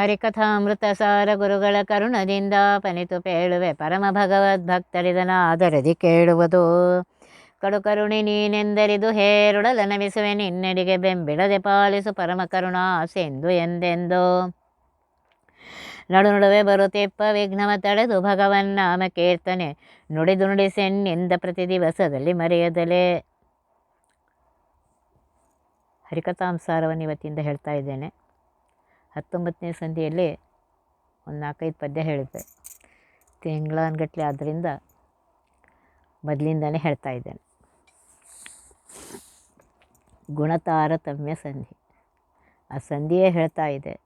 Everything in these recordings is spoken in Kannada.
ಹರಿಕಥಾಮೃತ ಸಾರ ಗುರುಗಳ ಕರುಣದಿಂದ ಪನಿತು ಪೇಳುವೆ ಪರಮ ಭಗವದ್ಭಕ್ತರಿದನ ಆದರದಿ ಕೇಳುವುದು ಕಡುಕರುಣಿ ನೀನೆಂದರಿದು ಹೇರುಡಲ ನಮಿಸುವೆ ನಿನ್ನಡಿಗೆ ಬೆಂಬಿಡದೆ ಪಾಲಿಸು ಪರಮ ಕರುಣಾ ಸೆಂದು ಎಂದೆಂದು. ನಡು ನಡುವೆ ಬರುತ್ತಿಪ್ಪ ವಿಘ್ನವ ತಡೆದು ಭಗವನ್ನಾಮ ಕೀರ್ತನೆ ನುಡಿದು ನುಡಿಸೆನ್ನಿಂದ ಪ್ರತಿ ದಿವಸದಲ್ಲಿ ಮರೆಯದಲೇ. ಹರಿಕಥಾಂಸಾರವನ್ನು ಇವತ್ತಿಂದ ಹೇಳ್ತಾ ಇದ್ದೇನೆ. ಹತ್ತೊಂಬತ್ತನೇ ಸಂಧಿಯಲ್ಲಿ ಒಂದು ನಾಲ್ಕೈದು ಪದ್ಯ ಹೇಳಿದ್ದೆ. ತಿಂಗಳಾನ್ಗಟ್ಲೆ ಆದ್ದರಿಂದ ಮೊದಲಿಂದಲೇ ಹೇಳ್ತಾ ಇದ್ದೇನೆ. ಗುಣತಾರತಮ್ಯ ಸಂಧಿ. ಆ ಸಂಧಿಯೇ ಹೇಳ್ತಾ ಇದೆ.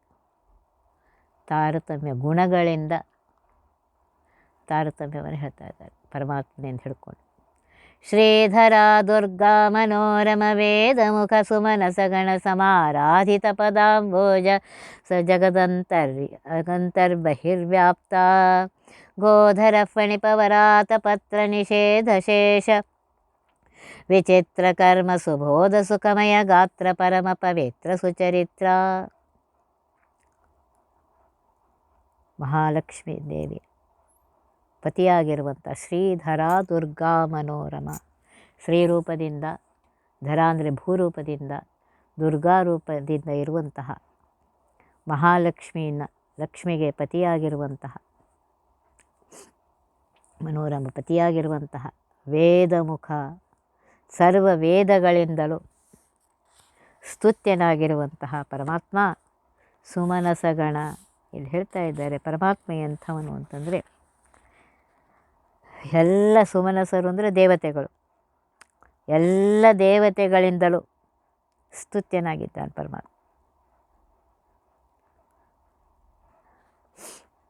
ತಾರತಮ್ಯ ಗುಣಗಳಿಂದ ತಾರತಮ್ಯವನ್ನು ಹೇಳ್ತಾ ಇದ್ದಾರೆ. ಪರಮಾತ್ಮನಿಂದ ಹಿಡ್ಕೊಂಡು. శ్రీధరా దుర్గా మనోరమ వేదముఖ సుమనసగణ సమారాధిత పదాంబోజ సజగదంతర్గంతర్బహిర్వ్యాప్త గోధర ఫణిపవరాతపత్రనిషేధశేష విచిత్రకర్మ సుబోధ సుఖమయ గాత్ర పరమ పవిత్ర సుచరిత్ర మహాలక్ష్మీదేవి ಪತಿಯಾಗಿರುವಂಥ ಶ್ರೀಧರ ದುರ್ಗಾ ಮನೋರಮ ಶ್ರೀರೂಪದಿಂದ ಧರ ಅಂದರೆ ಭೂರೂಪದಿಂದ ದುರ್ಗಾ ರೂಪದಿಂದ ಇರುವಂತಹ ಮಹಾಲಕ್ಷ್ಮಿಯನ್ನು ಲಕ್ಷ್ಮಿಗೆ ಪತಿಯಾಗಿರುವಂತಹ ಮನೋರಮ, ಪತಿಯಾಗಿರುವಂತಹ ವೇದಮುಖ, ಸರ್ವ ವೇದಗಳಿಂದಲೂ ಸ್ತುತ್ಯನಾಗಿರುವಂತಹ ಪರಮಾತ್ಮ ಸುಮನಸಗಣ. ಇಲ್ಲಿ ಹೇಳ್ತಾ ಇದ್ದಾರೆ ಪರಮಾತ್ಮ ಎಂಥವನು ಅಂತಂದರೆ ಎಲ್ಲ ಸುಮನಸರು ಅಂದರೆ ದೇವತೆಗಳು. ಎಲ್ಲ ದೇವತೆಗಳಿಂದಲೂ ಸ್ತುತ್ಯನಾಗಿದ್ದಾನೆ ಪರಮಾತ್ಮ.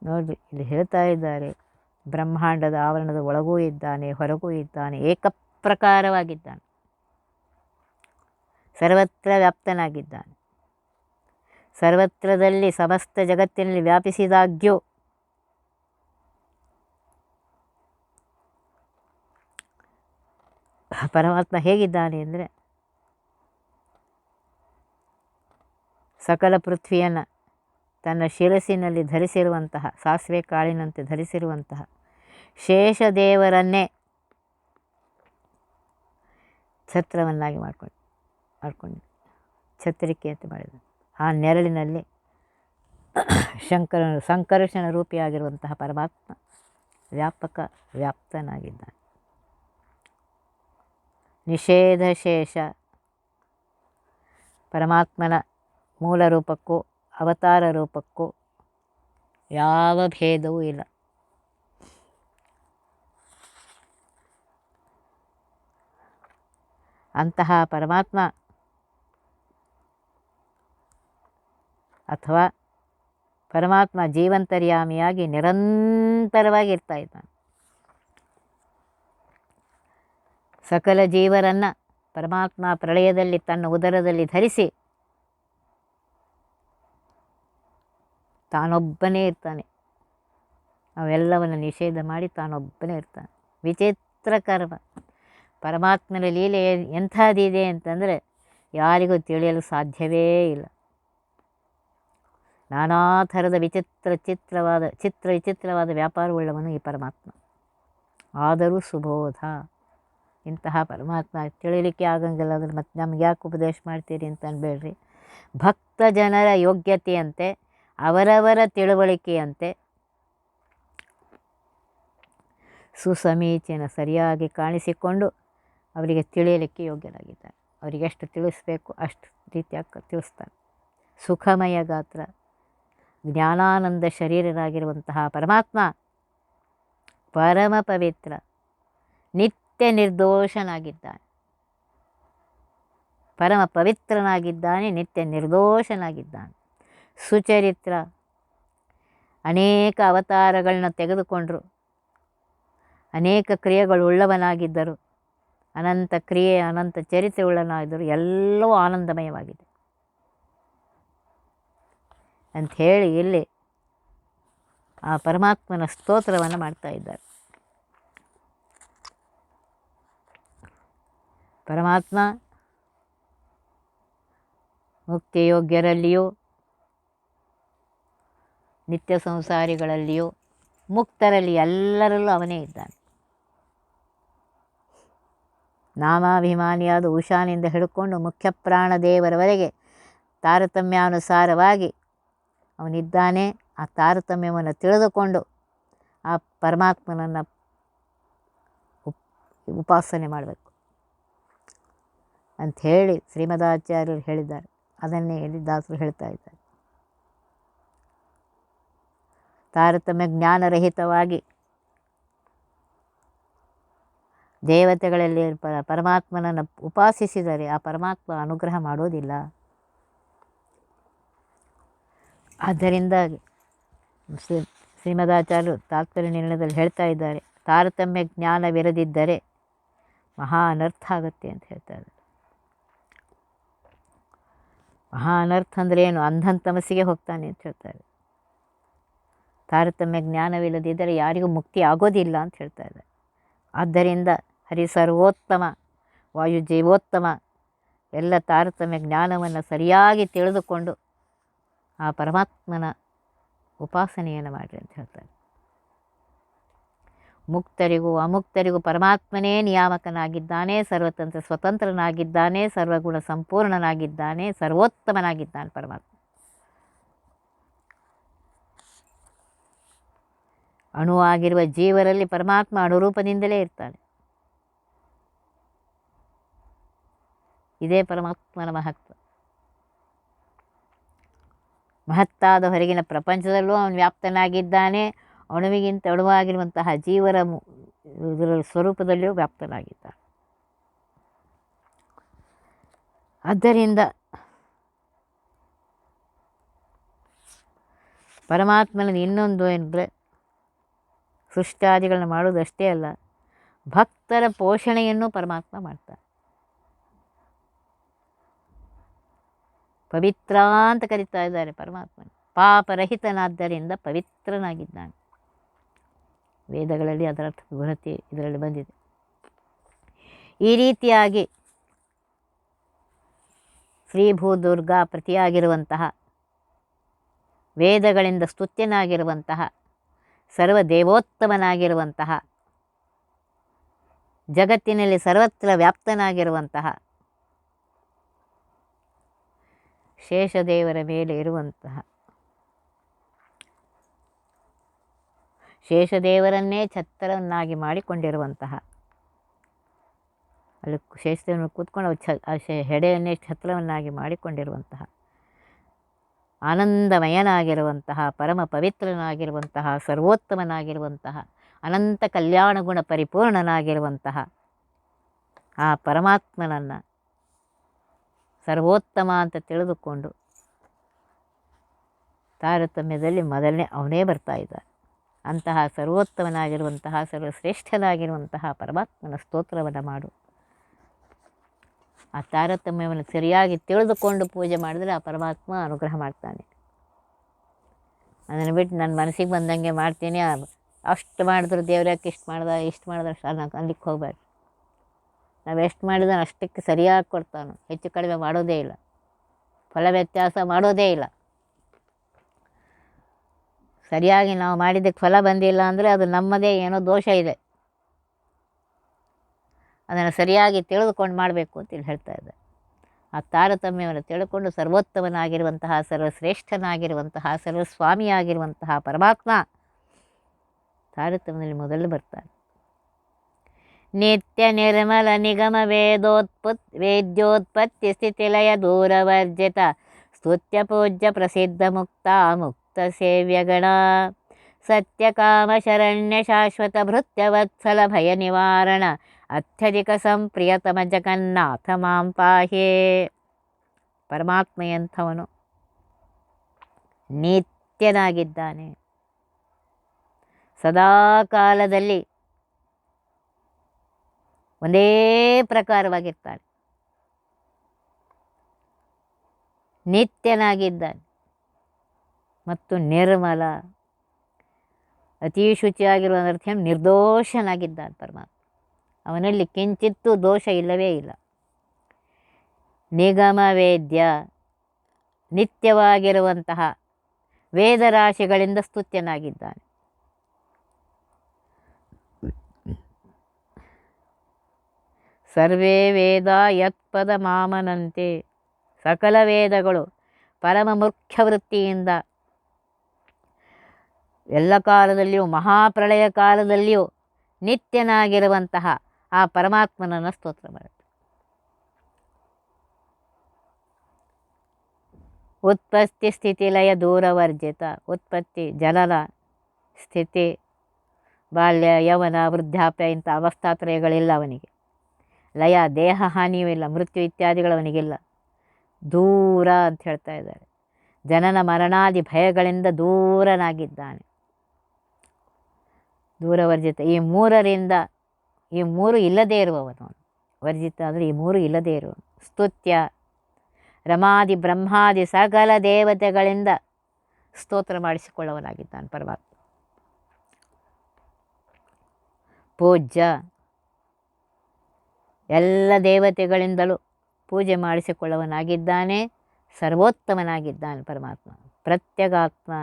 ನೋಡಿ ಇಲ್ಲಿ ಹೇಳ್ತಾ ಇದ್ದಾರೆ, ಬ್ರಹ್ಮಾಂಡದ ಆವರಣದ ಒಳಗೂ ಇದ್ದಾನೆ, ಹೊರಗೂ ಇದ್ದಾನೆ, ಏಕಪ್ರಕಾರವಾಗಿದ್ದಾನೆ. ಸರ್ವತ್ರ ವ್ಯಾಪ್ತನಾಗಿದ್ದಾನೆ. ಸರ್ವತ್ರದಲ್ಲಿ ಸಮಸ್ತ ಜಗತ್ತಿನಲ್ಲಿ ವ್ಯಾಪಿಸಿದಾಗ್ಯೂ ಪರಮಾತ್ಮ ಹೇಗಿದ್ದಾನೆ ಅಂದರೆ ಸಕಲ ಪೃಥ್ವಿಯನ್ನು ತನ್ನ ಶಿರಸಿನಲ್ಲಿ ಧರಿಸಿರುವಂತಹ, ಸಾಸಿವೆ ಕಾಳಿನಂತೆ ಧರಿಸಿರುವಂತಹ ಶೇಷದೇವರನ್ನೇ ಛತ್ರವನ್ನಾಗಿ ಮಾಡ್ಕೊಂಡು ಮಾಡ್ಕೊಂಡು ಛತ್ರಿಕೆ ಅಂತ ಮಾಡಿದ ಆ ನೆರಳಿನಲ್ಲಿ ಶಂಕರ, ಸಂಕರ್ಷಣ ರೂಪಿಯಾಗಿರುವಂತಹ ಪರಮಾತ್ಮ ವ್ಯಾಪಕ ವ್ಯಾಪ್ತನಾಗಿದ್ದಾನೆ. ನಿಷೇಧ ಶೇಷ ಪರಮಾತ್ಮನ ಮೂಲ ರೂಪಕ್ಕೂ ಅವತಾರ ರೂಪಕ್ಕೂ ಯಾವ ಭೇದವೂ ಇಲ್ಲ. ಅಂತಹ ಪರಮಾತ್ಮ ಅಥವಾ ಪರಮಾತ್ಮ ಜೀವಂತರ್ಯಾಮಿಯಾಗಿ ನಿರಂತರವಾಗಿ ಇರ್ತಾ ಸಕಲ ಜೀವರನ್ನು ಪರಮಾತ್ಮ ಪ್ರಳಯದಲ್ಲಿ ತನ್ನ ಉದರದಲ್ಲಿ ಧರಿಸಿ ತಾನೊಬ್ಬನೇ ಇರ್ತಾನೆ. ಅವೆಲ್ಲವನ್ನು ನಿಷೇಧ ಮಾಡಿ ತಾನೊಬ್ಬನೇ ಇರ್ತಾನೆ. ವಿಚಿತ್ರ ಕರ್ಮ. ಪರಮಾತ್ಮನ ಲೀಲೆ ಎಂಥದ್ದಿದೆ ಅಂತಂದರೆ ಯಾರಿಗೂ ತಿಳಿಯಲು ಸಾಧ್ಯವೇ ಇಲ್ಲ. ನಾನಾ ಥರದ ವಿಚಿತ್ರ ಚಿತ್ರವಾದ ಚಿತ್ರ ವಿಚಿತ್ರವಾದ ವ್ಯಾಪಾರವುಳ್ಳವನು ಈ ಪರಮಾತ್ಮ. ಆದರೂ ಸುಬೋಧ. ಇಂತಹ ಪರಮಾತ್ಮ ತಿಳಿಲಿಕ್ಕೆ ಆಗಂಗಿಲ್ಲ. ಅಂದ್ರೆ ಮತ್ತು ನಮ್ಗೆ ಯಾಕೆ ಉಪದೇಶ ಮಾಡ್ತೀರಿ ಅಂತ ಅನ್ಬೇಡ್ರಿ. ಭಕ್ತ ಜನರ ಯೋಗ್ಯತೆಯಂತೆ, ಅವರವರ ತಿಳುವಳಿಕೆಯಂತೆ ಸುಸಮೀಚೀನ ಸರಿಯಾಗಿ ಕಾಣಿಸಿಕೊಂಡು ಅವರಿಗೆ ತಿಳಿಯಲಿಕ್ಕೆ ಯೋಗ್ಯರಾಗಿದ್ದಾರೆ. ಅವರಿಗೆ ಎಷ್ಟು ತಿಳಿಸ್ಬೇಕು ಅಷ್ಟು ರೀತಿಯಾಗಿ ತಿಳಿಸ್ತಾರೆ. ಸುಖಮಯ ಗಾತ್ರ, ಜ್ಞಾನಾನಂದ ಶರೀರರಾಗಿರುವಂತಹ ಪರಮಾತ್ಮ, ಪರಮ ಪವಿತ್ರ, ನಿತ್ಯ ನಿರ್ದೋಷನಾಗಿದ್ದಾನೆ. ಪರಮ ಪವಿತ್ರನಾಗಿದ್ದಾನೆ, ನಿತ್ಯ ನಿರ್ದೋಷನಾಗಿದ್ದಾನೆ. ಸುಚರಿತ್ರ ಅನೇಕ ಅವತಾರಗಳನ್ನ ತೆಗೆದುಕೊಂಡರು. ಅನೇಕ ಕ್ರಿಯೆಗಳುಳ್ಳವನಾಗಿದ್ದರು. ಅನಂತ ಕ್ರಿಯೆ, ಅನಂತ ಚರಿತ್ರೆ ಉಳ್ಳನಾಗಿದ್ದರು ಎಲ್ಲವೂ ಆನಂದಮಯವಾಗಿದೆ. ಅಂಥೇಳಿ ಇಲ್ಲಿ ಆ ಪರಮಾತ್ಮನ ಸ್ತೋತ್ರವನ್ನು ಮಾಡ್ತಾ ಇದ್ದಾರೆ. ಪರಮಾತ್ಮ ಮುಕ್ತಿಯೋಗ್ಯರಲ್ಲಿಯೂ ನಿತ್ಯ ಸಂಸಾರಿಗಳಲ್ಲಿಯೂ ಮುಕ್ತರಲ್ಲಿ ಎಲ್ಲರಲ್ಲೂ ಅವನೇ ಇದ್ದಾನೆ. ನಾಮಾಭಿಮಾನಿಯಾದ ಉಷಾನಿಂದ ಹಿಡ್ಕೊಂಡು ಮುಖ್ಯ ಪ್ರಾಣದೇವರವರೆಗೆ ತಾರತಮ್ಯಾನುಸಾರವಾಗಿ ಅವನಿದ್ದಾನೆ. ಆ ತಾರತಮ್ಯವನ್ನು ತಿಳಿದುಕೊಂಡು ಆ ಪರಮಾತ್ಮನನ್ನು ಉಪ್, ಉಪಾಸನೆ ಮಾಡಬೇಕು. ಅಂಥೇಳಿ ಶ್ರೀಮದಾಚಾರ್ಯರು ಹೇಳಿದ್ದಾರೆ. ಅದನ್ನೇ ಇಲ್ಲಿ ದಾಸರು ಹೇಳ್ತಾ ಇದ್ದಾರೆ. ತಾರತಮ್ಯ ಜ್ಞಾನರಹಿತವಾಗಿ ದೇವತೆಗಳಲ್ಲಿ ಪ ಪರಮಾತ್ಮನನ್ನು ಉಪಾಸಿಸಿದರೆ ಆ ಪರಮಾತ್ಮ ಅನುಗ್ರಹ ಮಾಡೋದಿಲ್ಲ. ಆದ್ದರಿಂದ ಶ್ರೀ ಶ್ರೀಮದಾಚಾರ್ಯರು ತಾತ್ಪರ್ಯ ನಿರ್ಣಯದಲ್ಲಿ ಹೇಳ್ತಾ ಇದ್ದಾರೆ, ತಾರತಮ್ಯ ಜ್ಞಾನವಿರದಿದ್ದರೆ ಮಹಾ ಅನರ್ಥ ಆಗುತ್ತೆ ಅಂತ ಹೇಳ್ತಾ ಇದ್ದಾರೆ ಮಹಾ ಅನರ್ಥ ಅಂದರೆ ಏನು? ಅಂಧನ್ ತಮಸ್ಸಿಗೆ ಹೋಗ್ತಾನೆ ಅಂತ ಹೇಳ್ತಾರೆ. ತಾರತಮ್ಯ ಜ್ಞಾನವಿಲ್ಲದಿದ್ದರೆ ಯಾರಿಗೂ ಮುಕ್ತಿ ಆಗೋದಿಲ್ಲ ಅಂತ ಹೇಳ್ತಾ ಇದ್ದಾರೆ ಆದ್ದರಿಂದ ಹರಿ ಸರ್ವೋತ್ತಮ ವಾಯು ಜೀವೋತ್ತಮ ಎಲ್ಲ ತಾರತಮ್ಯ ಜ್ಞಾನವನ್ನು ಸರಿಯಾಗಿ ತಿಳಿದುಕೊಂಡು ಆ ಪರಮಾತ್ಮನ ಉಪಾಸನೆಯನ್ನು ಮಾಡಿರಿ ಅಂತ ಹೇಳ್ತಾರೆ. ಮುಕ್ತರಿಗೂ ಅಮುಕ್ತರಿಗೂ ಪರಮಾತ್ಮನೇ ನಿಯಾಮಕನಾಗಿದ್ದಾನೆ, ಸರ್ವತಂತ್ರ ಸ್ವತಂತ್ರನಾಗಿದ್ದಾನೆ, ಸರ್ವಗುಣ ಸಂಪೂರ್ಣನಾಗಿದ್ದಾನೆ, ಸರ್ವೋತ್ತಮನಾಗಿದ್ದಾನೆ ಪರಮಾತ್ಮ. ಅಣುವಾಗಿರುವ ಜೀವರಲ್ಲಿ ಪರಮಾತ್ಮ ಅಣುರೂಪದಿಂದಲೇ ಇರ್ತಾನೆ. ಇದೇ ಪರಮಾತ್ಮನ ಮಹತ್ವ. ಮಹತ್ತಾದ ಹೊರಗಿನ ಪ್ರಪಂಚದಲ್ಲೂ ಅವನು ವ್ಯಾಪ್ತನಾಗಿದ್ದಾನೆ. ಅಣುವಿಗಿಂತ ಅಣುವಾಗಿರುವಂತಹ ಜೀವರ ಇದರ ಸ್ವರೂಪದಲ್ಲಿಯೂ ವ್ಯಾಪ್ತನಾಗಿದ್ದಾನೆ. ಆದ್ದರಿಂದ ಪರಮಾತ್ಮನ ಇನ್ನೊಂದು ಏನಂದರೆ ಸೃಷ್ಟಾದಿಗಳನ್ನ ಮಾಡುವುದಷ್ಟೇ ಅಲ್ಲ, ಭಕ್ತರ ಪೋಷಣೆಯನ್ನು ಪರಮಾತ್ಮ ಮಾಡ್ತಾನೆ. ಪವಿತ್ರ ಅಂತ ಕರೀತಾ ಇದ್ದಾರೆ ಪರಮಾತ್ಮನ. ಪಾಪರಹಿತನಾದ್ದರಿಂದ ಪವಿತ್ರನಾಗಿದ್ದಾನೆ. ವೇದಗಳಲ್ಲಿ ಅದರ ಅರ್ಥ ಇದರಲ್ಲಿ ಬಂದಿದೆ. ಈ ರೀತಿಯಾಗಿ ಶ್ರೀ ಭೂದುರ್ಗಾ ಪ್ರತಿಯಾಗಿರುವಂತಹ ವೇದಗಳಿಂದ ಸ್ತುತ್ಯನಾಗಿರುವಂತಹ ಸರ್ವ ದೇವೋತ್ತಮನಾಗಿರುವಂತಹ ಜಗತ್ತಿನಲ್ಲಿ ಸರ್ವತ್ರ ವ್ಯಾಪ್ತನಾಗಿರುವಂತಹ ಶೇಷದೇವರ ಮೇಲೆ ಇರುವಂತಹ ಶೇಷದೇವರನ್ನೇ ಛತ್ರವನ್ನಾಗಿ ಮಾಡಿಕೊಂಡಿರುವಂತಹ. ಅಲ್ಲಿ ಶೇಷದೇವನ ಕೂತ್ಕೊಂಡು ಛ ಹೆಡೆಯನ್ನೇ ಛತ್ರವನ್ನಾಗಿ ಮಾಡಿಕೊಂಡಿರುವಂತಹ. ಆನಂದಮಯನಾಗಿರುವಂತಹ, ಪರಮ ಪವಿತ್ರನಾಗಿರುವಂತಹ, ಸರ್ವೋತ್ತಮನಾಗಿರುವಂತಹ, ಅನಂತ ಕಲ್ಯಾಣ ಗುಣ ಪರಿಪೂರ್ಣನಾಗಿರುವಂತಹ ಆ ಪರಮಾತ್ಮನನ್ನು ಸರ್ವೋತ್ತಮ ಅಂತ ತಿಳಿದುಕೊಂಡು ತಾರತಮ್ಯದಲ್ಲಿ ಮೊದಲನೇ ಅವನೇ ಬರ್ತಾ ಇದ್ದಾನೆ ಅಂತಹ ಸರ್ವೋತ್ತಮನಾಗಿರುವಂತಹ, ಸರ್ವಶ್ರೇಷ್ಠನಾಗಿರುವಂತಹ ಪರಮಾತ್ಮನ ಸ್ತೋತ್ರವನ್ನು ಮಾಡು. ಆ ತಾರತಮ್ಯವನ್ನು ಸರಿಯಾಗಿ ತಿಳಿದುಕೊಂಡು ಪೂಜೆ ಮಾಡಿದರೆ ಆ ಪರಮಾತ್ಮ ಅನುಗ್ರಹ ಮಾಡ್ತಾನೆ. ಅದನ್ನು ಬಿಟ್ಟು ನನ್ನ ಮನಸ್ಸಿಗೆ ಬಂದಂಗೆ ಮಾಡ್ತೀನಿ ಅಷ್ಟು ಮಾಡಿದ್ರು ದೇವ್ರ್ಯಾಕೆ ಇಷ್ಟು ಮಾಡ್ದ, ಇಷ್ಟು ಮಾಡಿದ್ರೆ ಅಷ್ಟು ನಾನು ಅಲ್ಲಿಗೆ ಹೋಗ್ಬೇಡ. ನಾವು ಎಷ್ಟು ಮಾಡಿದ್ರೆ ಅಷ್ಟಕ್ಕೆ ಸರಿಯಾಗಿ ಕೊಡ್ತಾನೆ. ಹೆಚ್ಚು ಕಡಿಮೆ ಮಾಡೋದೇ ಇಲ್ಲ. ಫಲ ವ್ಯತ್ಯಾಸ ಮಾಡೋದೇ ಇಲ್ಲ. ಸರಿಯಾಗಿ ನಾವು ಮಾಡಿದ್ದಕ್ಕೆ ಫಲ ಬಂದಿಲ್ಲ ಅಂದರೆ ಅದು ನಮ್ಮದೇ ಏನೋ ದೋಷ ಇದೆ. ಅದನ್ನು ಸರಿಯಾಗಿ ತಿಳಿದುಕೊಂಡು ಮಾಡಬೇಕು ಅಂತೇಳಿ ಹೇಳ್ತಾ ಇದ್ದೆ ಆ ತಾರತಮ್ಯವನ್ನು ತಿಳ್ಕೊಂಡು ಸರ್ವೋತ್ತಮನಾಗಿರುವಂತಹ, ಸರ್ವಶ್ರೇಷ್ಠನಾಗಿರುವಂತಹ, ಸರ್ವಸ್ವಾಮಿಯಾಗಿರುವಂತಹ ಪರಮಾತ್ಮ ತಾರತಮ್ಯದಲ್ಲಿ ಮೊದಲು ಬರ್ತಾನೆ. ನಿತ್ಯ ನಿರ್ಮಲ ನಿಗಮ ವೇದೋತ್ಪತ್, ವೇದ್ಯೋತ್ಪತ್ತಿ ಸ್ಥಿತಿಲಯ ದೂರವರ್ಜಿತ ಸ್ತುತ್ಯ ಪೂಜ್ಯ ಪ್ರಸಿದ್ಧ ಮುಕ್ತ ಮುಕ್ತ ಸೇವ್ಯಗಣ ಸತ್ಯಕಾಮಶರಣ್ಯ ಶಾಶ್ವತ ಭೃತ್ಯವತ್ಸಲ ಭಯ ನಿವಾರಣ ಅತ್ಯಧಿಕ ಸಂಪ್ರಿಯತಮ ಜಗನ್ನಾಥ ಮಾಂ ಪಾಹೇ ಪರಮಾತ್ಮ ಎಂಥವನು ನಿತ್ಯನಾಗಿದ್ದಾನೆ ಸದಾ ಕಾಲದಲ್ಲಿ ಒಂದೇ ಪ್ರಕಾರವಾಗಿರ್ತಾನೆ ನಿತ್ಯನಾಗಿದ್ದಾನೆ ಮತ್ತು ನಿರ್ಮಲ. ಅತೀ ಶುಚಿಯಾಗಿರುವ ಅರ್ಥ ನಿರ್ದೋಷನಾಗಿದ್ದಾನೆ ಪರಮಾತ್ಮ. ಅವನಲ್ಲಿ ಕಿಂಚಿತ್ತೂ ದೋಷ ಇಲ್ಲವೇ ಇಲ್ಲ. ನಿಗಮ ವೇದ್ಯ. ನಿತ್ಯವಾಗಿರುವಂತಹ ವೇದರಾಶಿಗಳಿಂದ ಸ್ತುತ್ಯನಾಗಿದ್ದಾನೆ. ಸರ್ವೇ ವೇದ ಯತ್ಪದ ಮಾಮನಂತೆ. ಸಕಲ ವೇದಗಳು ಪರಮ ಮುಖ್ಯ ವೃತ್ತಿಯಿಂದ ಎಲ್ಲ ಕಾಲದಲ್ಲಿಯೂ, ಮಹಾಪ್ರಳಯ ಕಾಲದಲ್ಲಿಯೂ ನಿತ್ಯನಾಗಿರುವಂತಹ ಆ ಪರಮಾತ್ಮನನ್ನು ಸ್ತೋತ್ರ ಮಾಡುತ್ತೆ. ಉತ್ಪತ್ತಿ ಸ್ಥಿತಿ ಲಯ ದೂರವರ್ಜಿತ, ಉತ್ಪತ್ತಿ ಜನನ ಸ್ಥಿತಿ, ಬಾಲ್ಯ, ಯವನ, ವೃದ್ಧಾಪ್ಯ ಇಂಥ ಅವಸ್ಥಾತ್ರಯಗಳಿಲ್ಲ ಅವನಿಗೆ. ಲಯ, ದೇಹ ಹಾನಿಯೂ ಇಲ್ಲ ಮೃತ್ಯು ಇತ್ಯಾದಿಗಳು ಅವನಿಗಿಲ್ಲ. ದೂರ ಅಂತ ಹೇಳ್ತಾ ಇದ್ದಾರೆ. ಜನನ, ಮರಣಾದಿ ಭಯಗಳಿಂದ ದೂರನಾಗಿದ್ದಾನೆ. ದೂರವರ್ಜಿತ. ಈ ಮೂರರಿಂದ, ಈ ಮೂರು ಇಲ್ಲದೇ ಇರುವವನು ವರ್ಜಿತ ಅಂದರೆ ಈ ಮೂರು ಇಲ್ಲದೇ ಇರುವ ಸ್ತುತ್ಯ, ರಮಾದಿ, ಬ್ರಹ್ಮಾದಿ ಸಕಲ ದೇವತೆಗಳಿಂದ ಸ್ತೋತ್ರ ಮಾಡಿಸಿಕೊಳ್ಳವನಾಗಿದ್ದಾನೆ ಪರಮಾತ್ಮ. ಪೂಜ್ಯ, ಎಲ್ಲ ದೇವತೆಗಳಿಂದಲೂ ಪೂಜೆ ಮಾಡಿಸಿಕೊಳ್ಳವನಾಗಿದ್ದಾನೆ ಸರ್ವೋತ್ತಮನಾಗಿದ್ದಾನೆ ಪರಮಾತ್ಮ. ಪ್ರತ್ಯಗಾತ್ಮ,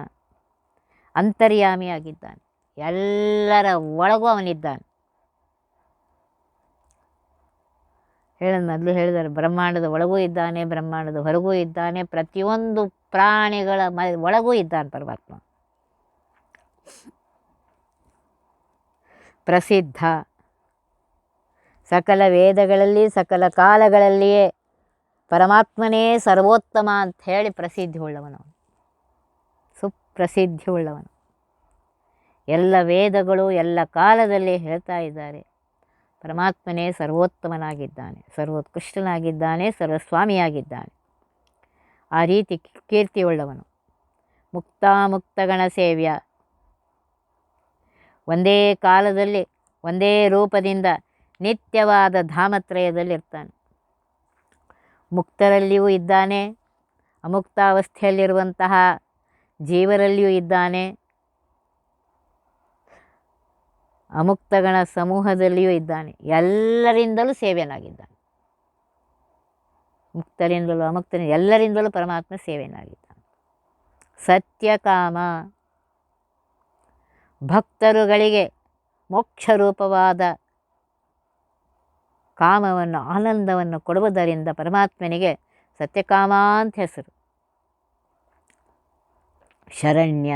ಅಂತರ್ಯಾಮಿಯಾಗಿದ್ದಾನೆ. ಎಲ್ಲರ ಒಳಗೂ ಅವನಿದ್ದಾನೆ. ಹೇಳಿದ ಮೊದಲು ಹೇಳಿದ್ದಾರೆ ಬ್ರಹ್ಮಾಂಡದ ಒಳಗೂ ಇದ್ದಾನೆ, ಬ್ರಹ್ಮಾಂಡದ ಹೊರಗೂ ಇದ್ದಾನೆ, ಪ್ರತಿಯೊಂದು ಪ್ರಾಣಿಗಳ ಮ, ಒಳಗೂ ಇದ್ದಾನೆ ಪರಮಾತ್ಮ. ಪ್ರಸಿದ್ಧ. ಸಕಲ ವೇದಗಳಲ್ಲಿ, ಸಕಲ ಕಾಲಗಳಲ್ಲಿಯೇ ಪರಮಾತ್ಮನೇ ಸರ್ವೋತ್ತಮ ಅಂತ ಹೇಳಿ ಪ್ರಸಿದ್ಧಿ ಉಳ್ಳವನು. ಸುಪ್ರಸಿದ್ಧಿ ಉಳ್ಳವನು ಎಲ್ಲ ವೇದಗಳು ಎಲ್ಲ ಕಾಲದಲ್ಲಿ ಹೇಳ್ತಾ ಇದ್ದಾರೆ. ಪರಮಾತ್ಮನೇ ಸರ್ವೋತ್ತಮನಾಗಿದ್ದಾನೆ, ಸರ್ವೋತ್ಕೃಷ್ಟನಾಗಿದ್ದಾನೆ, ಸರ್ವಸ್ವಾಮಿಯಾಗಿದ್ದಾನೆ. ಆ ರೀತಿ ಕೀರ್ತಿಯುಳ್ಳವನು. ಮುಕ್ತಾಮುಕ್ತಗಣ ಸೇವ್ಯ. ಒಂದೇ ಕಾಲದಲ್ಲಿ, ಒಂದೇ ರೂಪದಿಂದ ನಿತ್ಯವಾದ ಧಾಮತ್ರಯದಲ್ಲಿರ್ತಾನೆ. ಮುಕ್ತರಲ್ಲಿಯೂ ಇದ್ದಾನೆ, ಅಮುಕ್ತಾವಸ್ಥೆಯಲ್ಲಿರುವಂತಹ ಜೀವರಲ್ಲಿಯೂ ಇದ್ದಾನೆ ಅಮುಕ್ತಗಣ ಸಮೂಹದಲ್ಲಿಯೂ ಇದ್ದಾನೆ. ಎಲ್ಲರಿಂದಲೂ ಸೇವೆಯನ್ನಾಗಿದ್ದಾನೆ. ಮುಕ್ತರಿಂದಲೂ ಅಮುಕ್ತರಿಂದ ಎಲ್ಲರಿಂದಲೂ ಪರಮಾತ್ಮ ಸೇವೆಯನ್ನಾಗಿದ್ದಾನೆ. ಸತ್ಯಕಾಮ. ಭಕ್ತರುಗಳಿಗೆ ಮೋಕ್ಷರೂಪವಾದ ಕಾಮವನ್ನು, ಆನಂದವನ್ನು ಕೊಡುವುದರಿಂದ ಪರಮಾತ್ಮನಿಗೆ ಸತ್ಯಕಾಮ ಅಂತ ಹೆಸರು. ಶರಣ್ಯ.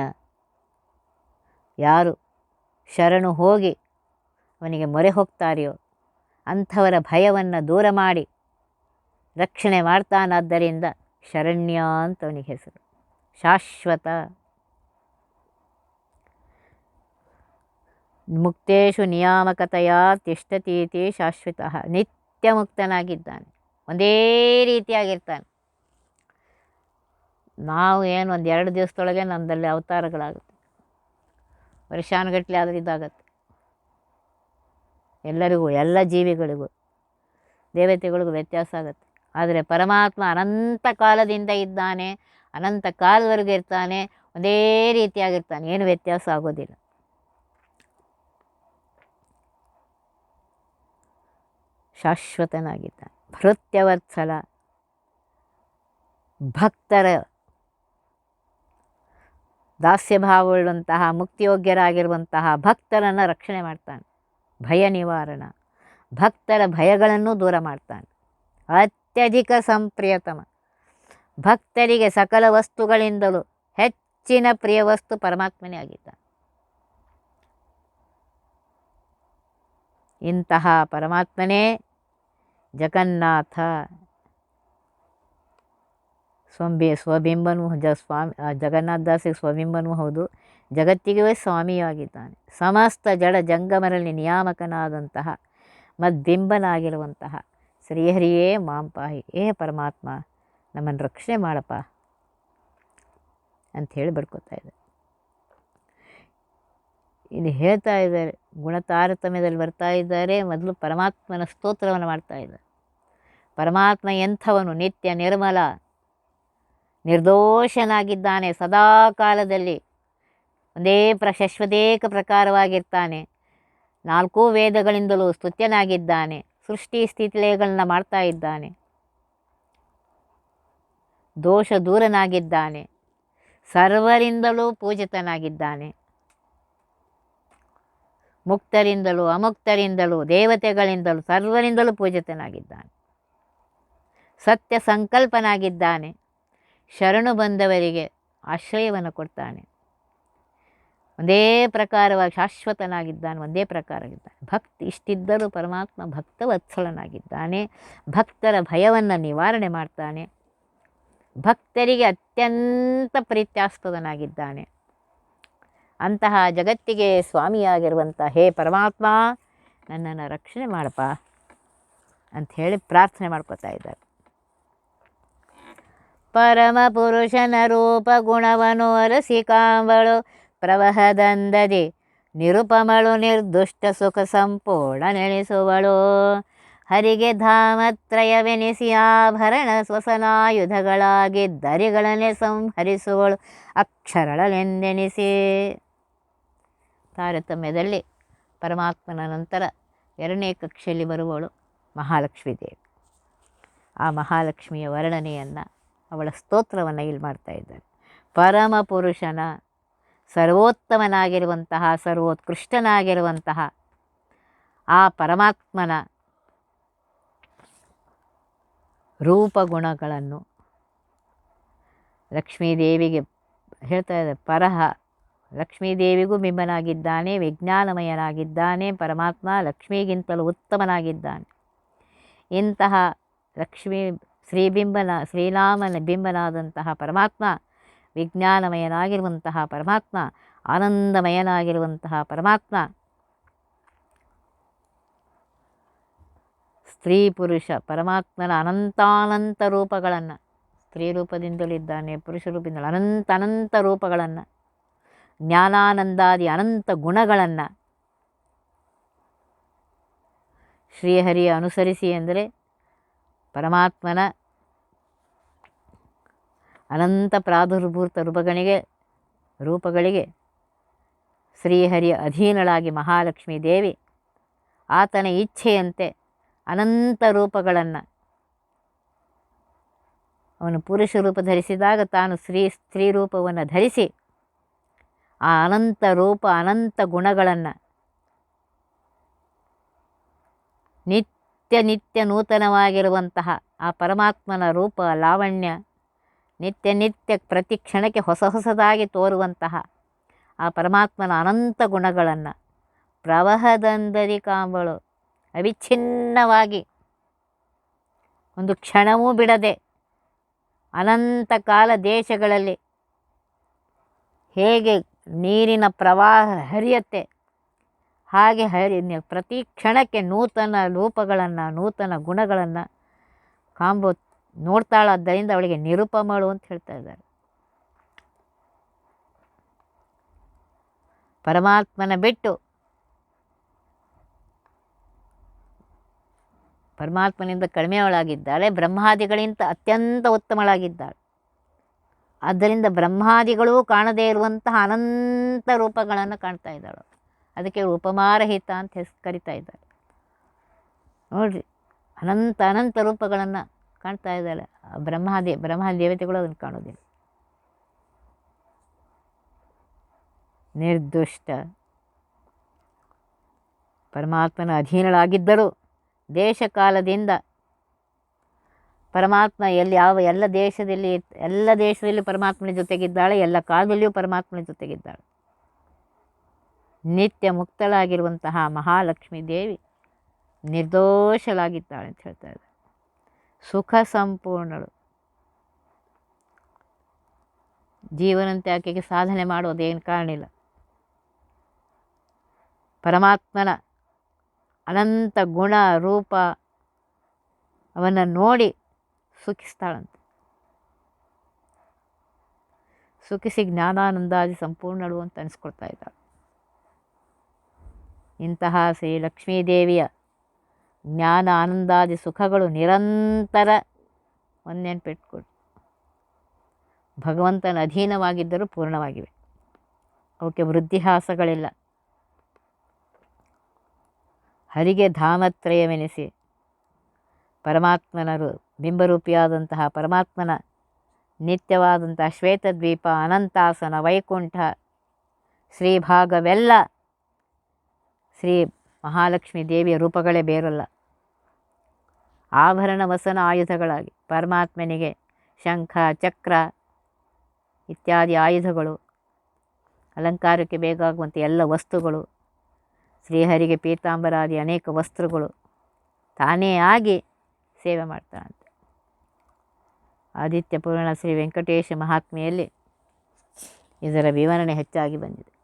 ಯಾರು? ಶರಣು ಹೋಗಿ ಅವನಿಗೆ ಮೊರೆ ಹೋಗ್ತಾರೆಯೋ? ಅಂಥವರ ಭಯವನ್ನು ದೂರ ಮಾಡಿ ರಕ್ಷಣೆ ಮಾಡ್ತಾನಾದ್ದರಿಂದ ಶರಣ್ಯ ಅಂತ ಅವನಿಗೆ ಹೆಸರು. ಶಾಶ್ವತ. ಮುಕ್ತೇಶು ನಿಯಾಮಕತೆಯ ತಿಷ್ಟತೀತಿ ಶಾಶ್ವತ. ನಿತ್ಯ ಮುಕ್ತನಾಗಿದ್ದಾನೆ ಒಂದೇ ರೀತಿಯಾಗಿರ್ತಾನೆ. ನಾವು ಏನು ಒಂದು ಎರಡು ದಿವಸದೊಳಗೆ ನಮ್ಮದಲ್ಲಿ ಅವತಾರಗಳಾಗುತ್ತೆ ವರ್ಷಾನುಗಟ್ಟಲೆ ಆದರೆ ಇದಾಗತ್ತೆ. ಎಲ್ಲರಿಗೂ, ಎಲ್ಲ ಜೀವಿಗಳಿಗೂ, ದೇವತೆಗಳಿಗೂ ವ್ಯತ್ಯಾಸ ಆಗುತ್ತೆ. ಆದರೆ ಪರಮಾತ್ಮ ಅನಂತ ಕಾಲದಿಂದ ಇದ್ದಾನೆ, ಅನಂತ ಕಾಲದವರೆಗೂ ಇರ್ತಾನೆ, ಒಂದೇ ರೀತಿಯಾಗಿರ್ತಾನೆ. ಏನು ವ್ಯತ್ಯಾಸ ಆಗೋದಿಲ್ಲ. ಶಾಶ್ವತನಾಗಿದ್ದಾನೆ. ಭೃತ್ಯವತ್ಸಲ. ಭಕ್ತರ ದಾಸ್ಯಭಾವವುಳ್ಳಂತಹ ಮುಕ್ತಿಯೋಗ್ಯರಾಗಿರುವಂತಹ ಭಕ್ತರನ್ನು ರಕ್ಷಣೆ ಮಾಡ್ತಾನೆ. ಭಯ ನಿವಾರಣ. ಭಕ್ತರ ಭಯಗಳನ್ನು ದೂರ ಮಾಡ್ತಾನೆ. ಅತ್ಯಧಿಕ ಸಂಪ್ರಿಯತಮ. ಭಕ್ತರಿಗೆ ಸಕಲ ವಸ್ತುಗಳಿಂದಲೂ ಹೆಚ್ಚಿನ ಪ್ರಿಯ ವಸ್ತು ಪರಮಾತ್ಮನೇ ಆಗಿದ್ದಾನೆ. ಇಂತಹ ಪರಮಾತ್ಮನೇ ಜಗನ್ನಾಥ ಸ್ವಂಬಿ ಸ್ವಬಿಂಬನೂ ಜ ಸ್ವಾಮಿ ಜಗನ್ನಾಥದಾಸಿಗೆ ಜಗನ್ನಾಥ ದಾಸಿಗೆ ಸ್ವಬಿಂಬನೂ ಹೌದು ಜಗತ್ತಿಗೆ ಸ್ವಾಮಿಯಾಗಿದ್ದಾನೆ. ಸಮಸ್ತ ಜಡ ಜಂಗಮರಲ್ಲಿ ನಿಯಾಮಕನಾದಂತಹ, ಮದ್ಬಿಂಬನಾಗಿರುವಂತಹ ಶ್ರೀಹರಿಯೇ ಮಾಂಪಾಹಿ ಏ ಪರಮಾತ್ಮ, ನಮ್ಮನ್ನು ರಕ್ಷಣೆ ಮಾಡಪ್ಪ ಅಂತ ಹೇಳಿ ಬಡ್ಕೋತಾ ಇದೆ ಇಲ್ಲಿ ಹೇಳ್ತಾ ಇದ್ದಾರೆ ಗುಣ ತಾರತಮ್ಯದಲ್ಲಿ ಬರ್ತಾ ಇದ್ದಾರೆ, ಮೊದಲು ಪರಮಾತ್ಮನ ಸ್ತೋತ್ರವನ್ನು ಮಾಡ್ತಾ ಇದ್ದಾರೆ. ಪರಮಾತ್ಮ ಎಂಥವನು? ನಿತ್ಯ ನಿರ್ಮಲ. ನಿರ್ದೋಷನಾಗಿದ್ದಾನೆ. ಸದಾ ಕಾಲದಲ್ಲಿ ಒಂದೇ ಪ್ರ ಶಶ್ವತೇಕ ಪ್ರಕಾರವಾಗಿರ್ತಾನೆ. ನಾಲ್ಕೂ ವೇದಗಳಿಂದಲೂ ಸ್ತುತ್ಯನಾಗಿದ್ದಾನೆ. ಸೃಷ್ಟಿ ಸ್ಥಿತಿಲಯಗಳನ್ನ ಮಾಡ್ತಾ ಇದ್ದಾನೆ. ದೋಷ ದೂರನಾಗಿದ್ದಾನೆ. ಸರ್ವರಿಂದಲೂ ಪೂಜಿತನಾಗಿದ್ದಾನೆ. ಮುಕ್ತರಿಂದಲೂ ಅಮುಕ್ತರಿಂದಲೂ ದೇವತೆಗಳಿಂದಲೂ ಸರ್ವರಿಂದಲೂ ಪೂಜಿತನಾಗಿದ್ದಾನೆ. ಸತ್ಯ ಸಂಕಲ್ಪನಾಗಿದ್ದಾನೆ. ಶರಣು ಬಂದವರಿಗೆ ಆಶ್ರಯವನ್ನು ಕೊಡ್ತಾನೆ. ಒಂದೇ ಪ್ರಕಾರವಾಗಿ ಶಾಶ್ವತನಾಗಿದ್ದಾನೆ, ಒಂದೇ ಪ್ರಕಾರವಾಗಿದ್ದಾನೆ. ಭಕ್ತಿ ಇಷ್ಟಿದ್ದರೂ ಪರಮಾತ್ಮ ಭಕ್ತವತ್ಸಲನಾಗಿದ್ದಾನೆ. ಭಕ್ತರ ಭಯವನ್ನು ನಿವಾರಣೆ ಮಾಡ್ತಾನೆ. ಭಕ್ತರಿಗೆ ಅತ್ಯಂತ ಪ್ರೀತ್ಯಾಸ್ಪದನಾಗಿದ್ದಾನೆ. ಅಂತಹ ಜಗತ್ತಿಗೆ ಸ್ವಾಮಿಯಾಗಿರುವಂಥ ಹೇ ಪರಮಾತ್ಮ, ನನ್ನನ್ನು ರಕ್ಷಣೆ ಮಾಡಪ್ಪ ಅಂಥೇಳಿ ಪ್ರಾರ್ಥನೆ ಮಾಡ್ಕೋತಾ ಇದ್ದಾರೆ. ಪರಮ ಪುರುಷನ ರೂಪ ಗುಣವನು ಅರಸಿಕಾಂಬಳು ಪ್ರವಹದಂದದಿ ನಿರುಪಮಳು ನಿರ್ದುಷ್ಟ ಸುಖ ಸಂಪೂರ್ಣ ನೆನೆಸುವಳು. ಹರಿಗೆ ಧಾಮತ್ರಯವೆನಿಸಿ ಆಭರಣ ಸ್ವಸನಾಯುಧಗಳಾಗಿ ದರಿಗಳನ್ನೇ ಸಂಹರಿಸುವಳು. ಅಕ್ಷರಳನೆಂದೆನಿಸಿ ತಾರತಮ್ಯದಲ್ಲಿ ಪರಮಾತ್ಮನ ನಂತರ ಎರಡನೇ ಕಕ್ಷೆಯಲ್ಲಿ ಬರುವಳು ಮಹಾಲಕ್ಷ್ಮೀ ದೇವಿ ಆ ಮಹಾಲಕ್ಷ್ಮಿಯ ವರ್ಣನೆಯನ್ನು ಅವಳ ಸ್ತೋತ್ರವನ್ನು ಇಲ್ಲಿ ಮಾಡ್ತಾ ಇದ್ದಾರೆ ಪರಮ ಪುರುಷನ ಸರ್ವೋತ್ತಮನಾಗಿರುವಂತಹ, ಸರ್ವೋತ್ಕೃಷ್ಟನಾಗಿರುವಂತಹ ಆ ಪರಮಾತ್ಮನ ರೂಪಗುಣಗಳನ್ನು ಲಕ್ಷ್ಮೀದೇವಿಗೆ ಹೇಳ್ತಾ ಇದ್ದಾರೆ. ಪರಹ ಲಕ್ಷ್ಮೀದೇವಿಗೂ ಬಿಂಬನಾಗಿದ್ದಾನೆ, ವಿಜ್ಞಾನಮಯನಾಗಿದ್ದಾನೆ, ಪರಮಾತ್ಮ ಲಕ್ಷ್ಮಿಗಿಂತಲೂ ಉತ್ತಮನಾಗಿದ್ದಾನೆ. ಇಂತಹ ಲಕ್ಷ್ಮೀ ಶ್ರೀಬಿಂಬನ ಶ್ರೀರಾಮನ ಬಿಂಬನಾದಂತಹ ಪರಮಾತ್ಮ, ವಿಜ್ಞಾನಮಯನಾಗಿರುವಂತಹ ಪರಮಾತ್ಮ, ಆನಂದಮಯನಾಗಿರುವಂತಹ ಪರಮಾತ್ಮ. ಸ್ತ್ರೀ, ಪುರುಷ, ಪರಮಾತ್ಮನ ಅನಂತಾನಂತ ರೂಪಗಳನ್ನು, ಸ್ತ್ರೀ ರೂಪದಿಂದಲಿದ್ದಾನೆ ಪುರುಷ ರೂಪದಿಂದಲೂ ಅನಂತ ಅನಂತ ರೂಪಗಳನ್ನು, ಜ್ಞಾನಾನಂದಾದಿ ಅನಂತ ಗುಣಗಳನ್ನು. ಶ್ರೀಹರಿಯ ಅನುಸರಿಸಿ ಅಂದರೆ ಪರಮಾತ್ಮನ ಅನಂತ ಪ್ರಾದುರ್ಭೂತ ರೂಪಗಳಿಗೆ ರೂಪಗಳಿಗೆ ಶ್ರೀಹರಿಯ ಅಧೀನಳಾಗಿ ಮಹಾಲಕ್ಷ್ಮೀ ದೇವಿ ಆತನ ಇಚ್ಛೆಯಂತೆ ಅನಂತ ರೂಪಗಳನ್ನು ಅವನು ಪುರುಷ ರೂಪ ಧರಿಸಿದಾಗ ತಾನು ಸ್ತ್ರೀ ಸ್ತ್ರೀ ರೂಪವನ್ನು ಧರಿಸಿ ಆ ಅನಂತ ರೂಪ, ಅನಂತ ಗುಣಗಳನ್ನು ನಿತ್ಯ ನಿತ್ಯ ನೂತನವಾಗಿರುವಂತಹ ಆ ಪರಮಾತ್ಮನ ರೂಪ, ಲಾವಣ್ಯ ನಿತ್ಯ ನಿತ್ಯ ಪ್ರತಿ ಕ್ಷಣಕ್ಕೆ ಹೊಸ ಹೊಸದಾಗಿ ತೋರುವಂತಹ ಆ ಪರಮಾತ್ಮನ ಅನಂತ ಗುಣಗಳನ್ನು ಪ್ರವಹದಂದರಿ ಕಾಂಬಳು ಅವಿಚ್ಛಿನ್ನವಾಗಿ ಒಂದು ಕ್ಷಣವೂ ಬಿಡದೆ ಅನಂತ ಕಾಲ ದೇಶಗಳಲ್ಲಿ ಹೇಗೆ ನೀರಿನ ಪ್ರವಾಹ ಹರಿಯತ್ತೆ, ಹಾಗೆ ಹರಿ ಪ್ರತಿ ಕ್ಷಣಕ್ಕೆ ನೂತನ ರೂಪಗಳನ್ನು, ನೂತನ ಗುಣಗಳನ್ನು ಕಾಂಬು ನೋಡ್ತಾಳಾದ್ದರಿಂದ ಅವಳಿಗೆ ನಿರುಪಮಳು ಅಂತ ಹೇಳ್ತಾ ಇದ್ದಾರೆ. ಪರಮಾತ್ಮನ ಬಿಟ್ಟು ಪರಮಾತ್ಮನಿಂದ ಕಡಿಮೆಯವಳಾಗಿದ್ದಾಳೆ ಬ್ರಹ್ಮಾದಿಗಳಿಂದ ಅತ್ಯಂತ ಉತ್ತಮಳಾಗಿದ್ದಾಳೆ. ಆದ್ದರಿಂದ ಬ್ರಹ್ಮಾದಿಗಳೂ ಕಾಣದೇ ಇರುವಂತಹ ಅನಂತ ರೂಪಗಳನ್ನು ಕಾಣ್ತಾ ಇದ್ದಾಳು. ಅದಕ್ಕೆ ಉಪಮಾರಹಿತ ಅಂತ ಹೆಸ್, ಕರಿತಾ ಇದ್ದಾರೆ. ನೋಡ್ರಿ, ಅನಂತ ಅನಂತ ರೂಪಗಳನ್ನು ಕಾಣ್ತಾ ಇದ್ದಾಳೆ. ಬ್ರಹ್ಮಾದಿ ಬ್ರಹ್ಮ ದೇವತೆಗಳು ಅದನ್ನು ಕಾಣೋದಿಲ್ಲ. ನಿರ್ದುಷ್ಟ. ಪರಮಾತ್ಮನ ಅಧೀನಳಾಗಿದ್ದರೂ ದೇಶಕಾಲದಿಂದ ಪರಮಾತ್ಮ ಎಲ್ಲಿ ಯಾವ ಎಲ್ಲ ದೇಶದಲ್ಲಿ ಎಲ್ಲ ದೇಶದಲ್ಲಿ ಪರಮಾತ್ಮನ ಜೊತೆಗಿದ್ದಾಳೆ, ಎಲ್ಲ ಕಾಲದಲ್ಲಿಯೂ ಪರಮಾತ್ಮನ ಜೊತೆಗಿದ್ದಾಳೆ. ನಿತ್ಯ ಮುಕ್ತಳಾಗಿರುವಂತಹ ಮಹಾಲಕ್ಷ್ಮೀ ದೇವಿ ನಿರ್ದೋಷಳಾಗಿದ್ದಾಳೆ ಅಂತ ಹೇಳ್ತಾ ಇದ್ದಾರೆ. ಸುಖ ಸಂಪೂರ್ಣಳು ಜೀವನಂತೆ ಆಕೆಗೆ ಸಾಧನೆ ಮಾಡುವುದೇನು ಕಾರಣ ಇಲ್ಲ. ಪರಮಾತ್ಮನ ಅನಂತ ಗುಣ ರೂಪ ಅವನ್ನು ನೋಡಿ ಸುಖಿಸ್ತಾಳಂತೆ. ಸುಖಿಸಿ ಜ್ಞಾನಾನಂದಾದಿ ಸಂಪೂರ್ಣಳು ಅಂತ ಅನಿಸ್ಕೊಳ್ತಾ ಇದ್ದಾಳೆ. ಇಂತಹ ಶ್ರೀ ಲಕ್ಷ್ಮೀದೇವಿಯ ಜ್ಞಾನ, ಆನಂದಾದಿ ಸುಖಗಳು ನಿರಂತರ ಒಂದು ನೆನ್ಪಿಟ್ಕೊಡಿ ಭಗವಂತನ ಅಧೀನವಾಗಿದ್ದರೂ ಪೂರ್ಣವಾಗಿವೆ. ಅವಕ್ಕೆ ವೃದ್ಧಿಹಾಸಗಳಿಲ್ಲ. ಹರಿಗೆ ಧಾಮತ್ರಯವೆನಿಸಿ ಪರಮಾತ್ಮನರು ಬಿಂಬರೂಪಿಯಾದಂತಹ ಪರಮಾತ್ಮನ ನಿತ್ಯವಾದಂತಹ ಶ್ವೇತದ್ವೀಪ, ಅನಂತಾಸನ, ವೈಕುಂಠ, ಶ್ರೀಭಾಗವೆಲ್ಲ ಶ್ರೀ ಮಹಾಲಕ್ಷ್ಮೀ ದೇವಿಯ ರೂಪಗಳೇ ಬೇರಲ್ಲ. ಆಭರಣ ವಸನ ಆಯುಧಗಳಾಗಿ, ಪರಮಾತ್ಮನಿಗೆ ಶಂಖ, ಚಕ್ರ ಇತ್ಯಾದಿ ಆಯುಧಗಳು, ಅಲಂಕಾರಕ್ಕೆ ಬೇಕಾಗುವಂಥ ಎಲ್ಲ ವಸ್ತುಗಳು, ಶ್ರೀಹರಿಗೆ ಪೀತಾಂಬರಾದಿ ಅನೇಕ ವಸ್ತ್ರಗಳು ತಾನೇ ಆಗಿ ಸೇವೆ ಮಾಡ್ತಾನಂತೆ. ಆದಿತ್ಯ ಪೂರ್ಣ ಶ್ರೀ ವೆಂಕಟೇಶ ಮಹಾತ್ಮೆಯಲ್ಲಿ ಇದರ ವಿವರಣೆ ಹೆಚ್ಚಾಗಿ ಬಂದಿದೆ.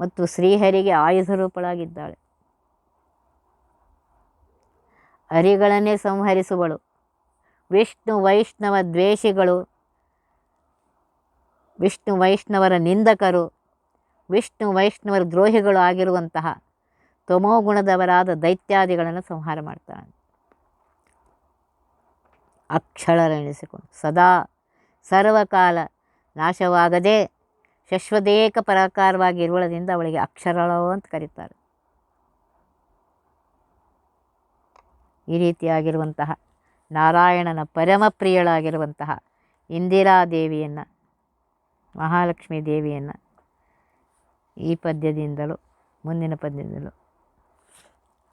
ಮತ್ತು ಶ್ರೀಹರಿಗೆ ಆಯುಧ ರೂಪಳಾಗಿದ್ದಾಳೆ. ಹರಿಗಳನ್ನೇ ಸಂಹರಿಸುವಳು. ವಿಷ್ಣು ವೈಷ್ಣವ ದ್ವೇಷಿಗಳು. ವಿಷ್ಣು ವೈಷ್ಣವರ ನಿಂದಕರು. ವಿಷ್ಣು ವೈಷ್ಣವರ ದ್ರೋಹಿಗಳು ಆಗಿರುವಂತಹ ತಮೋಗುಣದವರಾದ ದೈತ್ಯಾದಿಗಳನ್ನು ಸಂಹಾರ ಮಾಡ್ತಾನೆ. ಅಕ್ಷಳರೆನಿಸಿಕೊಂಡು ಸದಾ ಸರ್ವಕಾಲ ನಾಶವಾಗದೆ ಶಶ್ವದೇಕ ಪರಾಕಾರವಾಗಿ ಇರುವುದರಿಂದ ಅವಳಿಗೆ ಅಕ್ಷರಳು ಅಂತ ಕರೀತಾರೆ. ರೀತಿಯಾಗಿರುವಂತಹ ನಾರಾಯಣನ ಪರಮ ಪ್ರಿಯಳಾಗಿರುವಂತಹ ಇಂದಿರಾದೇವಿಯನ್ನು ಮಹಾಲಕ್ಷ್ಮೀ ದೇವಿಯನ್ನು ಈ ಪದ್ಯದಿಂದಲೂ, ಮುಂದಿನ ಪದ್ಯದಿಂದಲೂ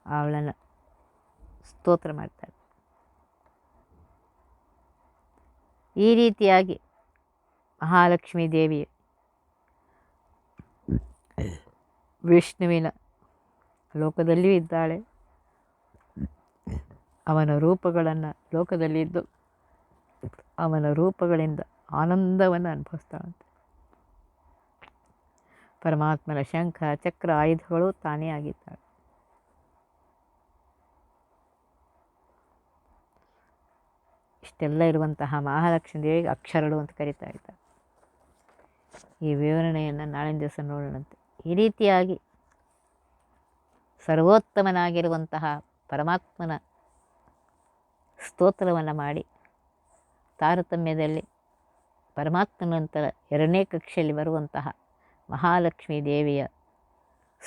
ಅವಳನ್ನು ಸ್ತೋತ್ರ ಮಾಡ್ತಾಳೆ ಈ ರೀತಿಯಾಗಿ ಮಹಾಲಕ್ಷ್ಮೀ ದೇವಿ ವಿಷ್ಣುವಿನ ಲೋಕದಲ್ಲಿಯೂ ಇದ್ದಾಳೆ. ಅವನ ರೂಪಗಳನ್ನು ಲೋಕದಲ್ಲಿದ್ದು ಅವನ ರೂಪಗಳಿಂದ ಆನಂದವನ್ನು ಅನುಭವಿಸ್ತಾಳಂತೆ. ಪರಮಾತ್ಮನ ಶಂಖ, ಚಕ್ರ, ಆಯುಧಗಳು ತಾನೇ ಆಗಿದ್ದಾಳೆ. ಇಷ್ಟೆಲ್ಲ ಇರುವಂತಹ ಮಹಾಲಕ್ಷ್ಮೀ ದೇವಿಗೆ ಅಕ್ಷರಗಳು ಅಂತ ಕರೀತಾ ಇದ್ದಾರೆ ಈ ವಿವರಣೆಯನ್ನು ನಾಳಿನ ದಿವಸ ನೋಡೋಣಂತೆ. ಈ ರೀತಿಯಾಗಿ ಸರ್ವೋತ್ತಮನಾಗಿರುವಂತಹ ಪರಮಾತ್ಮನ ಸ್ತೋತ್ರವನ್ನು ಮಾಡಿ. ತಾರತಮ್ಯದಲ್ಲಿ ಪರಮಾತ್ಮನಂತರ ಎರಡನೇ ಕಕ್ಷೆಯಲ್ಲಿ ಬರುವಂತಹ ಮಹಾಲಕ್ಷ್ಮೀ ದೇವಿಯ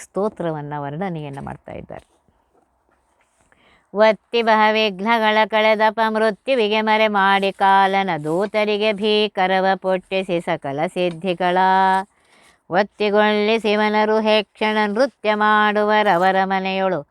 ಸ್ತೋತ್ರವನ್ನು ವರ್ಣನೆಯನ್ನು ಮಾಡ್ತಾ ಇದ್ದಾರೆ. ಒತ್ತಿ ಬಹವಿಘ್ನಗಳ ಕಳೆದಪ ಮೃತ್ಯುವಿಗೆ ಮರೆ ಮಾಡಿ ಕಾಲನ ದೂತರಿಗೆ ಭೀಕರವ ಪೊಟ್ಟಿಸಿ ಸಕಲ ಸಿದ್ಧಿಗಳ. ಒತ್ತಿಗೊಳ್ಳಿ ಶಿವನರು ಹೇಕ್ಷಣ ನೃತ್ಯ ಮಾಡುವರವರ ಮನೆಯೊಳು